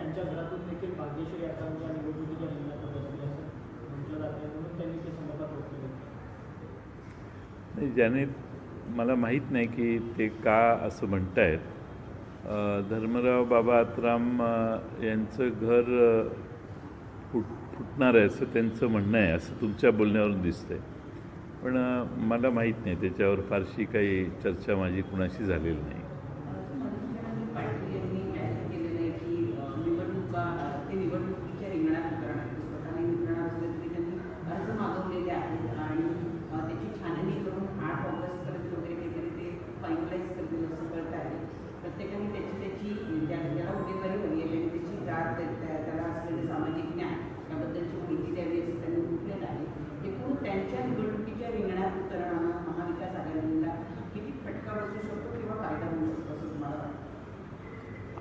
त्यांच्या घरातून देखील भाग्यश्री आकांक्षा निवडणुकीच्या रिंगणात बसली असं म्हटलं जाते म्हणून त्यांनी ते समोर व्यक्त नाही, ज्याने मला माहीत नाही की ते का असं म्हणतायत. अ, धर्मराव बाबा आतराम यांचं घर फुट फुटणार आहे असं त्यांचं म्हणणं आहे असं तुमच्या बोलण्यावरून दिसतंय. पण मला माहीत नाही त्याच्यावर फारशी काही चर्चा माझी कुणाशी झालेली नाही पाटील यांनी जाहीर केलेलं आहे की अ, निवडणुका ते निवडणुकीच्या रिंगणात उतरणार आहेत. स्वतःने उतरणार असले तरी त्यांनी अर्ज मागवलेले आहेत आणि अ, त्याची छाननी करून आठ ऑगस्टपर्यंत वगैरे काहीतरी ते फायनलाईज करतील असं कळत आहे प्रत्येकाने त्याची त्याची ज्या ज्याला उमेदवारी हवी आहे त्यांनी त्याची जात त्या- त्या- त्याला असलेले सामाजिक ज्ञान याबद्दलची माहिती द्यावी असं त्यांनी म्हटलेलं आहे एकूण त्यांच्या निवडणुकीच्या रिंगणात उतरणारा महाविकास आघाडीला किती फटका बसू शकतो किंवा फायदा होऊ शकतो असं तुम्हाला वाटतं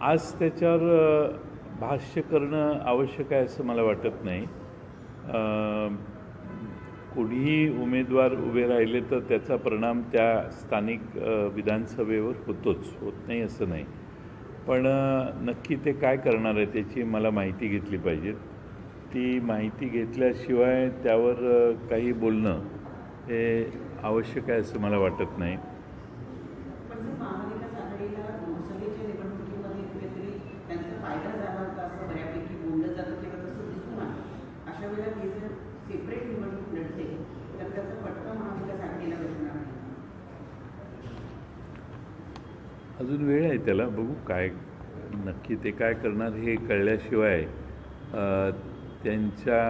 आज त्याच्यावर भाष्य करणं आवश्यक आहे असं मला वाटत नाही. कोणीही उमेदवार उभे राहिले तर त्याचा परिणाम त्या स्थानिक विधानसभेवर होतोच होत नाही असं नाही. पण नक्की ते काय करणार आहे त्याची मला माहिती घेतली पाहिजे. ती माहिती घेतल्याशिवाय त्यावर काही बोलणं हे आवश्यक आहे असं मला वाटत नाही पण जर महाविकास आघाडीला लोकसभेच्या निवडणुकीमध्ये कुठेतरी त्यांचा फायदा झाला होता असं बऱ्यापैकी बोललं जातं किंवा तसं दिसून आलं अशा वेळेला ही जर सेपरेट निवडणूक लढते तर त्याचा फटका महाविकास आघाडीला बसणार नाही अजून वेळ आहे त्याला बघू काय नक्की ते काय करणार हे कळल्याशिवाय त्यांच्या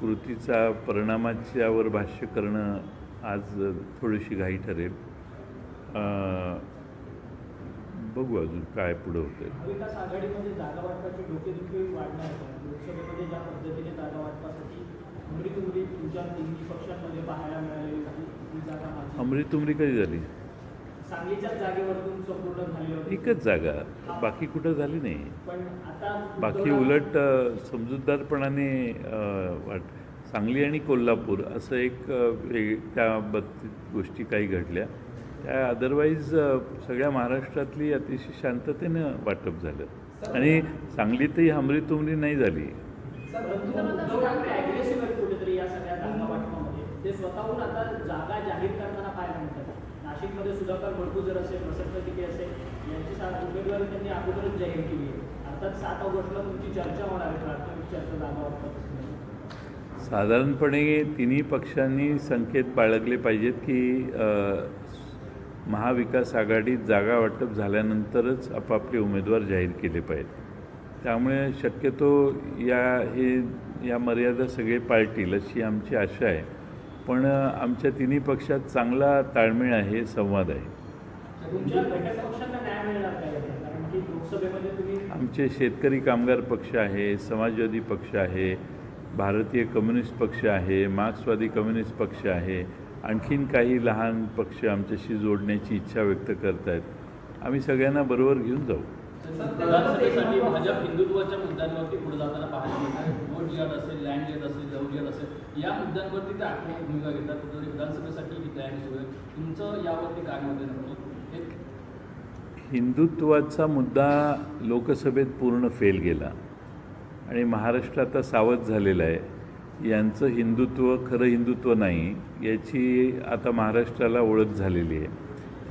कृतीचा परिणामाच्यावर भाष्य करणं आज थोडीशी घाई ठरेल. बघू अजून काय पुढं होतं अमृत उमरी कधी झाली? एकच जागा बाकी कुठं झाली नाही बाकी उलट समजूतदारपणाने वाट सांगली आणि कोल्हापूर असं एक त्या बाबतीत गोष्टी काही घडल्या त्या अदरवाईज सगळ्या महाराष्ट्रातली अतिशय शांततेनं वाटप झालं आणि सांगलीतही हमरी तुमरी नाही झाली स्वतःहून आता जागा जाहीर मध्ये सुधाकर भडकूजर असेल वसंत तिके असेल यांची सात उमेदवारी त्यांनी अगोदरच जाहीर केली आहे. अर्थात सात ऑगस्टला तुमची चर्चा होणार आहे प्राथमिक चर्चा जागा वाटपात साधारणपणे तिन्ही पक्षांनी संकेत बाळगले पाहिजेत की महाविकास आघाडीत जागा वाटप झाल्यानंतरच आपापले उमेदवार जाहीर केले पाहिजेत. त्यामुळे शक्यतो या हे या मर्यादा सगळे पाळतील अशी आमची आशा आहे. पण आमच्या तिन्ही पक्षात चांगला ताळमेळ आहे संवाद आहे. आमचे शेतकरी कामगार पक्ष आहे समाजवादी पक्ष आहे भारतीय कम्युनिस्ट पक्ष आहे मार्क्सवादी कम्युनिस्ट पक्ष आहे आणखीन काही लहान पक्ष आमच्याशी जोडण्याची इच्छा व्यक्त करत आहेत आम्ही सगळ्यांना बरोबर घेऊन जाऊ. विधानसभेसाठी असेल लँड जिहाद असेल लव असेल या मुद्द्यांवरती ते आक्रमक भूमिका घेतात. जरी विधानसभेसाठी ही तयारी सुरू आहे तुमचं यावरती काय मत आहे हिंदुत्वाचा मुद्दा लोकसभेत पूर्ण फेल गेला. आणि महाराष्ट्र आता सावध झालेला आहे. यांचं हिंदुत्व खरं हिंदुत्व नाही याची आता महाराष्ट्राला ओळख झालेली आहे.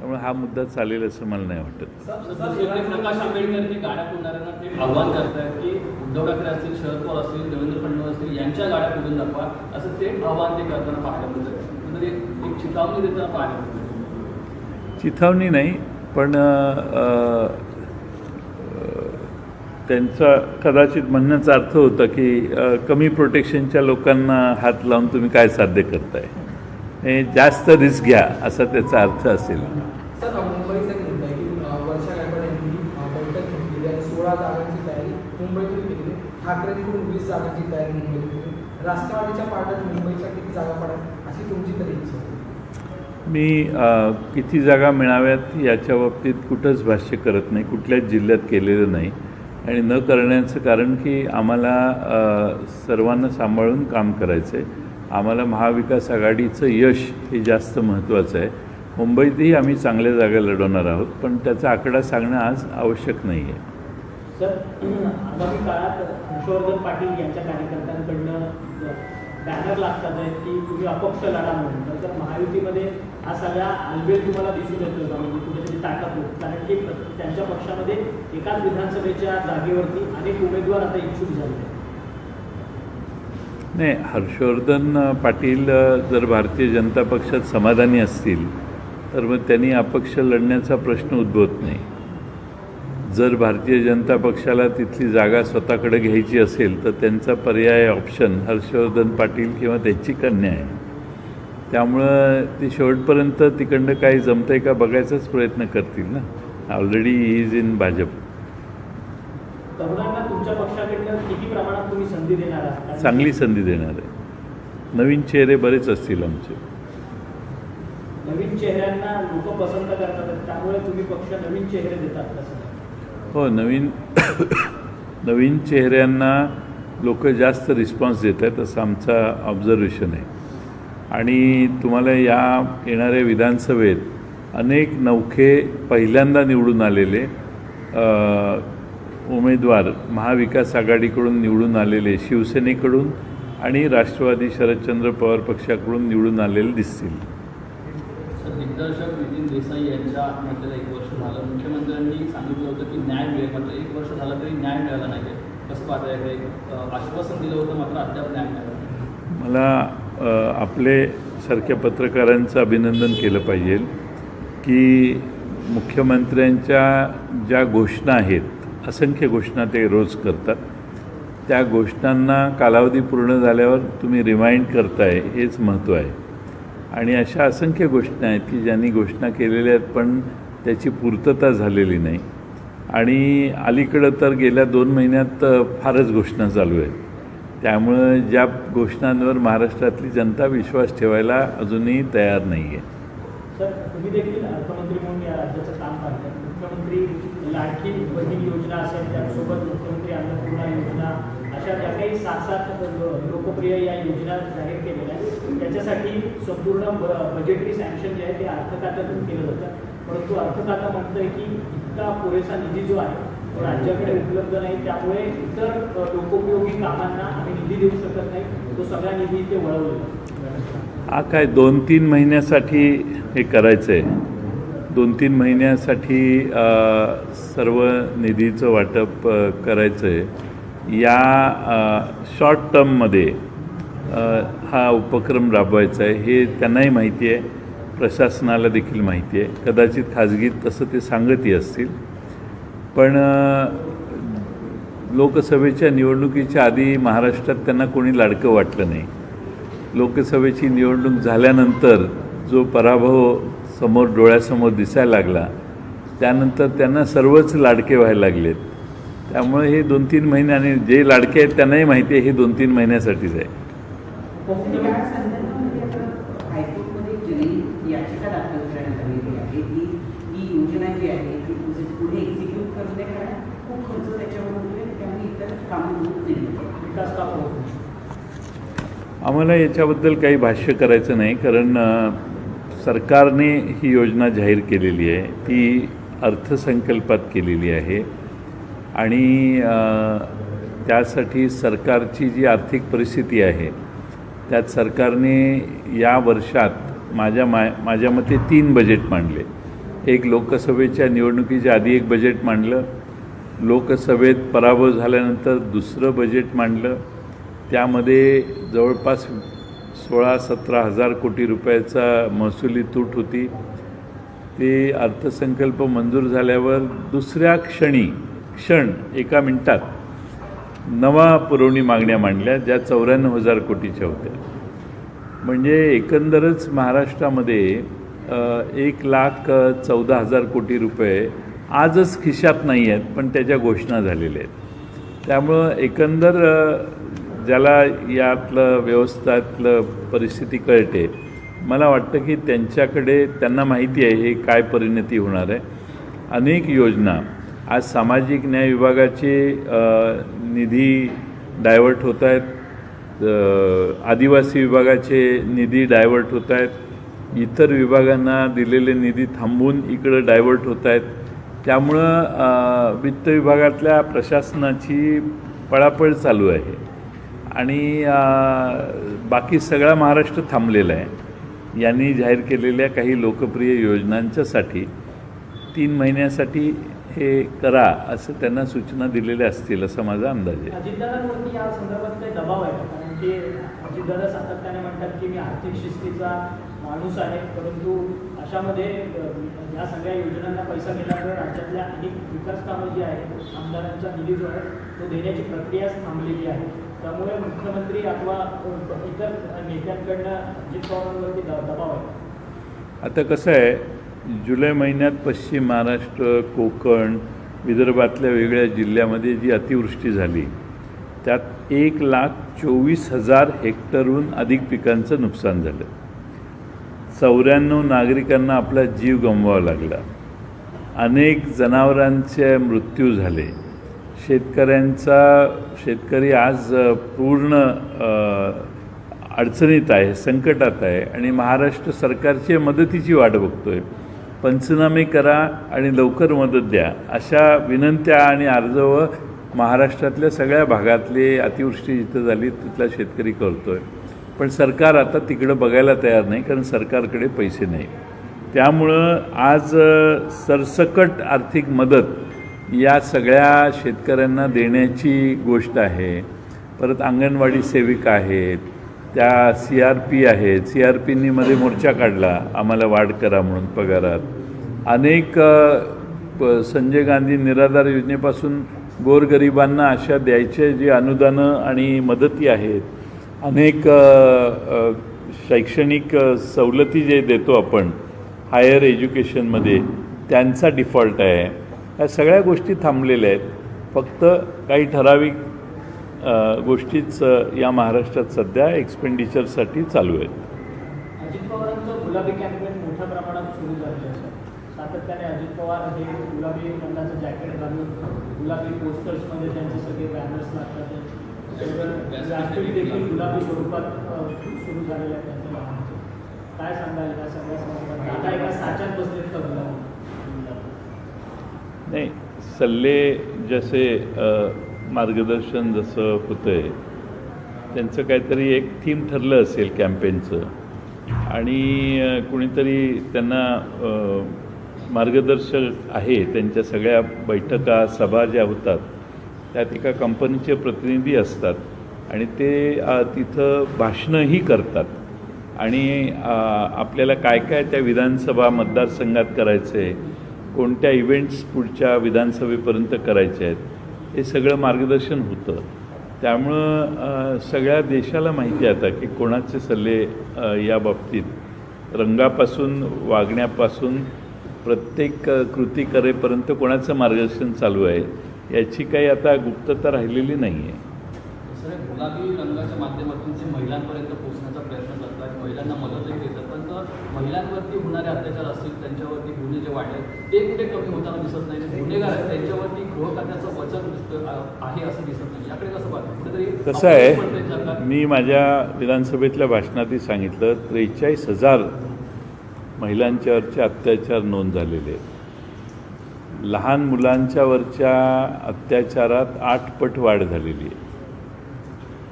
त्यामुळे हा मुद्दा चालेल असं मला नाही वाटत. दुसरीकडे प्रकाश आंबेडकर गाड्या फोडणाऱ्यांना ते आव्हान करतायत की उद्धव ठाकरे असतील शरद पवार असतील देवेंद्र फडणवीस असतील यांच्या गाड्या फोडून दाखवा. असं ते आव्हान ते करताना पाहायला मिळतं म्हणजे एक चितावणी देताना पाहायला मिळतं चिथावणी नाही पण त्यांचा कदाचित म्हणण्याचा अर्थ होता की कमी प्रोटेक्शनच्या लोकांना हात लावून तुम्ही काय साध्य करताय? जास्त रिस्क घ्या असा त्याचा अर्थ असेल. मी किती जागा मिळाव्यात याच्या बाबतीत कुठंच भाष्य करत नाही कुठल्याच जिल्ह्यात केलेलं नाही. आणि न करण्याचं कारण की आम्हाला सर्वांना सांभाळून काम करायचं आहे आम्हाला महाविकास आघाडीचं यश हे जास्त महत्त्वाचं आहे. मुंबईतही आम्ही चांगल्या जागा लढवणार आहोत पण त्याचा आकडा सांगणं आज आवश्यक नाही आहे सर आगामी काळात हर्षवर्धन पाटील यांच्या कार्यकर्त्यांकडनं बॅनर लागतात आहेत की तुम्ही अपक्ष लढा म्हणून. तर महायुतीमध्ये हा सगळा अलबेल तुम्हाला का म्हणजे कुठेतरी ताकद होत कारण की त्यांच्या पक्षामध्ये एकाच विधानसभेच्या जागेवरती अनेक उमेदवार आता इच्छुक झाले आहेत. नाही हर्षवर्धन पाटील जर भारतीय जनता पक्षात समाधानी असतील तर मग त्यांनी अपक्ष लढण्याचा प्रश्न उद्भवत नाही. जर भारतीय जनता पक्षाला तिथली जागा स्वतःकडे घ्यायची असेल तर त्यांचा पर्याय ऑप्शन हर्षवर्धन पाटील किंवा त्यांची कन्या आहे. त्यामुळं ते शेवटपर्यंत तिकडनं काही जमतंय का बघायचाच प्रयत्न करतील ना. Already is in Bhajap. तरुणांना तुमच्या पक्षाकडनं किती प्रमाणात तुम्ही संधी देणार आहात? कारण- चांगली संधी देणार आहे. नवीन चेहरे बरेच असतील आमचे. नवीन चेहऱ्यांना लोक पसंत करतात त्यामुळे तुम्ही पक्ष नवीन चेहरे देतात हो नवीन नवीन चेहऱ्यांना लोक जास्त रिस्पॉन्स देत आहेत असं आमचा ऑब्झर्वेशन आहे. आणि तुम्हाला या येणाऱ्या विधानसभेत अनेक नौखे पहिल्यांदा निवडून आलेले उमेदवार महाविकास आघाडीकडून निवडून आलेले शिवसेनेकडून आणि राष्ट्रवादी शरदचंद्र पवार पक्षाकडून निवडून आलेले दिसतील. तर दिग्दर्शक नितीन देसाई यांच्या आत्महत्येला एक वर्ष झालं. मुख्यमंत्र्यांनी सांगितलं होतं की न्याय मिळेल मात्र एक वर्ष झालं तरी न्याय मिळाला नाही. आहे कसं पाहता याकडे एक, अ, आश्वासन दिलं होतं मात्र अद्याप न्याय मिळाला नाही. मला आपले सारख्या पत्रकारांचं अभिनंदन केलं पाहिजे की मुख्यमंत्र्यांच्या ज्या घोषणा आहेत असंख्य घोषणा ते रोज करतात. त्या घोषणांना कालावधी पूर्ण झाल्यावर तुम्ही रिमाइंड करताय हेच महत्त्व आहे. आणि अशा असंख्य घोषणा आहेत की ज्यांनी घोषणा केलेल्या आहेत पण त्याची पूर्तता झालेली नाही. आणि अलीकडं तर गेल्या दोन महिन्यात फारच घोषणा चालू आहेत. त्यामुळं ज्या घोषणांवर महाराष्ट्रातली जनता विश्वास ठेवायला अजूनही तयार नाही आहे सर तुम्ही देखील अर्थमंत्री म्हणून या राज्याचं काम पाहताय मुख्यमंत्री लाडकी बहीण योजना असेल त्यासोबत मुख्यमंत्री अन्नपूर्णा योजना अशा ज्या काही सात सात लोकप्रिय या योजना जाहीर केलेल्या आहेत. त्याच्यासाठी संपूर्ण ब- बजेटरी सँक्शन जे आहे ते अर्थखात्यातून केलं जातं. परंतु अर्थखाता म्हणतंय की इतका पुरेसा निधी जो आहे तो राज्याकडे उपलब्ध नाही. त्यामुळे इतर लोकोपयोगी कामांना आम्ही निधी देऊ शकत नाही. तो सगळा निधी इथे वळवलेला हा काय दोन तीन महिन्यासाठी हे करायचं आहे दोन तीन महिन्यासाठी सर्व निधीचं वाटप करायचं आहे या शॉर्ट टर्ममध्ये हा उपक्रम राबवायचा आहे हे त्यांनाही माहिती आहे. प्रशासनाला देखील माहिती आहे. कदाचित खाजगीत तसं ते सांगतही असतील. पण लोकसभेच्या निवडणुकीच्या आधी महाराष्ट्रात त्यांना कोणी लाडकं वाटलं नाही. लोकसभेची निवडणूक झाल्यानंतर जो पराभव समोर डोळ्यासमोर दिसायला लागला. त्यानंतर त्यांना सर्वच लाडके व्हायला लागलेत. त्यामुळे हे दोन तीन महिने आणि जे लाडके आहेत त्यांनाही माहिती आहे हे दोन तीन महिन्यासाठीच आहे. आम्हाला याच्याबद्दल काही भाष्य करायचं नाही कारण सरकारने ही योजना जाहीर केलेली आहे. ती अर्थसंकल्पात केलेली आहे. आणि त्यासाठी सरकारची जी आर्थिक परिस्थिती आहे त्यात सरकारने या वर्षात माझ्या मा माझ्या मते तीन बजेट मांडले. एक लोकसभेच्या निवडणुकीच्या आधी एक बजेट मांडलं. लोकसभेत पराभव झाल्यानंतर दुसरं बजेट मांडलं. त्यामध्ये जवळपास सोळा सतरा हजार कोटी रुपयाचा महसुली तूट होती. ती अर्थसंकल्प मंजूर झाल्यावर दुसऱ्या क्षणी क्षण एका मिनटात नवा पुरवणी मागण्या मांडल्या ज्या चौऱ्याण्णव हजार कोटीच्या होत्या. म्हणजे एकंदरच महाराष्ट्रामध्ये एक लाख चौदा हजार कोटी रुपये आजच खिशात नाही आहेत पण त्याच्या घोषणा झालेल्या आहेत. त्यामुळं एकंदर ज्याला यातलं व्यवस्थातलं परिस्थिती कळते मला वाटतं की त्यांच्याकडे त्यांना माहिती आहे हे काय परिणती होणार आहे. अनेक योजना आज सामाजिक न्याय विभागाचे निधी डायव्हर्ट होत आहेत आदिवासी विभागाचे निधी डायव्हर्ट होत आहेत इतर विभागांना दिलेले निधी थांबून इकडं डायव्हर्ट होत आहेत त्यामुळं वित्त विभागातल्या प्रशासनाची पळापळ चालू आहे. आणि बाकी सगळा महाराष्ट्र थांबलेला आहे. यांनी जाहीर केलेल्या काही लोकप्रिय योजनांच्यासाठी तीन महिन्यासाठी हे करा असं त्यांना सूचना दिलेल्या असतील असा माझा अंदाज आहे. माणूस आहे परंतु अशामध्ये या सगळ्या योजनांना पैसा मिळाल्यामुळे राज्यातल्या अनेक विकास कामं जी आहेत आमदारांचा निधी जो आहे तो देण्याची प्रक्रियाच थांबलेली आहे. त्यामुळे मुख्यमंत्री अथवा इतर नेत्यांकडनं अजित पवारांवरती दबाव आहे. आता कसं आहे जुलै महिन्यात पश्चिम महाराष्ट्र कोकण विदर्भातल्या वेगळ्या जिल्ह्यामध्ये जी अतिवृष्टी झाली त्यात एक लाख चोवीस हजार हेक्टरहून अधिक पिकांचं नुकसान झालं. चौऱ्याण्णव नागरिकांना आपला जीव गमवावा लागला. अनेक जनावरांचे मृत्यू झाले. शेतकऱ्यांचा शेतकरी आज पूर्ण अडचणीत आहे संकटात आहे आणि महाराष्ट्र सरकारची मदतीची वाट बघतो आहे पंचनामे करा आणि लवकर मदत द्या अशा विनंत्या आणि अर्जव महाराष्ट्रातल्या सगळ्या भागातले अतिवृष्टी जिथं झाली तिथला शेतकरी करतो आहे पण सरकार आता तिकडं बघायला तयार नाही कारण सरकारकडे पैसे नाही. त्यामुळं आज सरसकट आर्थिक मदत या सगळ्या शेतकऱ्यांना देण्याची गोष्ट आहे. परत अंगणवाडी सेविका आहेत. त्या सी आर पी आहेत. सी आर पीनीमध्ये मोर्चा काढला. आम्हाला वाढ करा म्हणून पगारात. अनेक प- संजय गांधी निराधार योजनेपासून गोरगरिबांना अशा द्यायचे जी अनुदानं आणि मदती आहेत. अनेक शैक्षणिक सवलती जे देतो आपण हायर एज्युकेशनमध्ये त्यांचा डिफॉल्ट आहे. या सगळ्या गोष्टी थांबलेल्या आहेत. फक्त काही ठराविक गोष्टीच या महाराष्ट्रात सध्या एक्सपेंडिचरसाठी चालू आहेत. अजित पवारांचं गुलाबी कॅम्पेन मोठ्या प्रमाणात सुरू झालेलं आहे सातत्याने अजित पवार हे गुलाबी रंगाचं जॅकेट घालून गुलाबी पोस्टर्समध्ये त्यांचे सगळे बॅनर्स लागतात. देखील गुलाबी स्वरूपात सुरू झालेलं आहे काय सांगाल या सगळ्या संदर्भात? आता एका साच्यात बसलेत का गुलाबी? सल्ले जसे मार्गदर्शन जसं होतं आहे त्यांचं काहीतरी एक थीम ठरलं असेल कॅम्पेनचं. आणि कुणीतरी त्यांना मार्गदर्शक आहे त्यांच्या सगळ्या बैठका सभा ज्या होतात त्यात एका कंपनीचे प्रतिनिधी असतात. आणि ते तिथं भाषणंही करतात. आणि आपल्याला काय काय त्या विधानसभा मतदारसंघात करायचं आहे कोणत्या इव्हेंट्स पुढच्या विधानसभेपर्यंत करायचे आहेत हे सगळं मार्गदर्शन होतं. त्यामुळं सगळ्या देशाला माहिती आता की कोणाचे सल्ले या बाबतीत. रंगापासून वागण्यापासून प्रत्येक कृती करेपर्यंत कोणाचं मार्गदर्शन चालू आहे याची काही आता गुप्तता राहिलेली नाही आहे गुलाबी रंगाच्या माध्यमातून जे महिलांपर्यंत पोहोचण्याचा प्रयत्न करतात महिलांना मदत महिलांवरती होणारे अत्याचार असतील त्यांच्यावरती गुन्हे जे वाढले ते कुठे कमी होताना दिसत नाही. गुन्हेगार आहेत त्यांच्यावरती गृह खात्याचं वचन आहे असं दिसत नाही. याकडे कसं पाहतं? कसं आहे. मी माझ्या विधानसभेतल्या भाषणातही सांगितलं त्रेचाळीस हजार महिलांच्यावरचे अत्याचार नोंद झालेले आहेत. लहान मुलांच्यावरच्या अत्याचारात आठ पट वाढ झालेली आहे.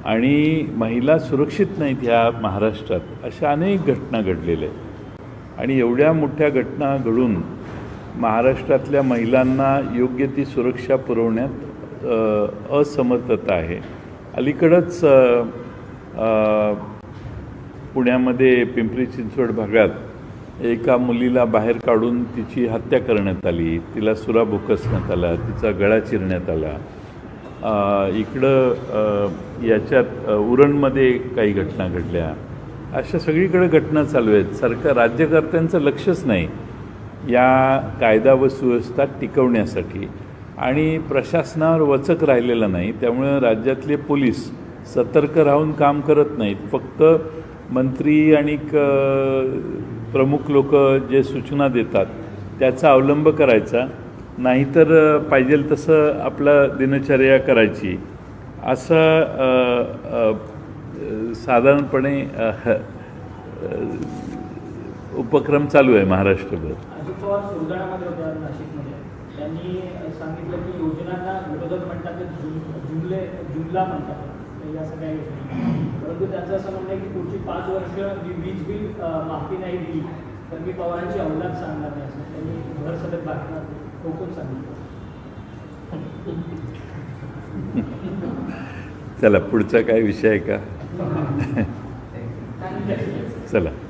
आणि महिला सुरक्षित नाहीत ह्या महाराष्ट्रात अशा अनेक घटना घडलेल्या आहेत. आणि एवढ्या मोठ्या घटना घडून महाराष्ट्रातल्या महिलांना योग्य ती सुरक्षा पुरवण्यात असमर्थता आहे. अलीकडंच पुण्यामध्ये पिंपरी चिंचवड भागात एका मुलीला बाहेर काढून तिची हत्या करण्यात आली. तिला सुरा भुकसण्यात आला तिचा गळा चिरण्यात आला. इकडं याच्यात उरणमध्ये काही घटना घडल्या. अशा सगळीकडे घटना चालू आहेत. सरकार राज्यकर्त्यांचं लक्षच नाही या कायदा व सुव्यवस्था टिकवण्यासाठी. आणि प्रशासनावर वचक राहिलेलं नाही त्यामुळं राज्यातले पोलीस सतर्क राहून काम करत नाहीत. फक्त मंत्री आणि क- प्रमुख लोक जे सूचना देतात त्याचा अवलंब करायचा. नाहीतर पाहिजे तसं आपला दिनचर्या करायची. असं साधारणपणे उपक्रम चालू आहे महाराष्ट्रभर. परंतु त्यांचं असं म्हणणं आहे की पुढची पाच वर्ष मी वीज बिल माफी नाही दिली तर मी पवारांची अवलाद सांगणार नाही. असं त्यांनी भर सभेत बातम्या ठोकून सांगितलं. चला पुढचा काय विषय आहे का? selam.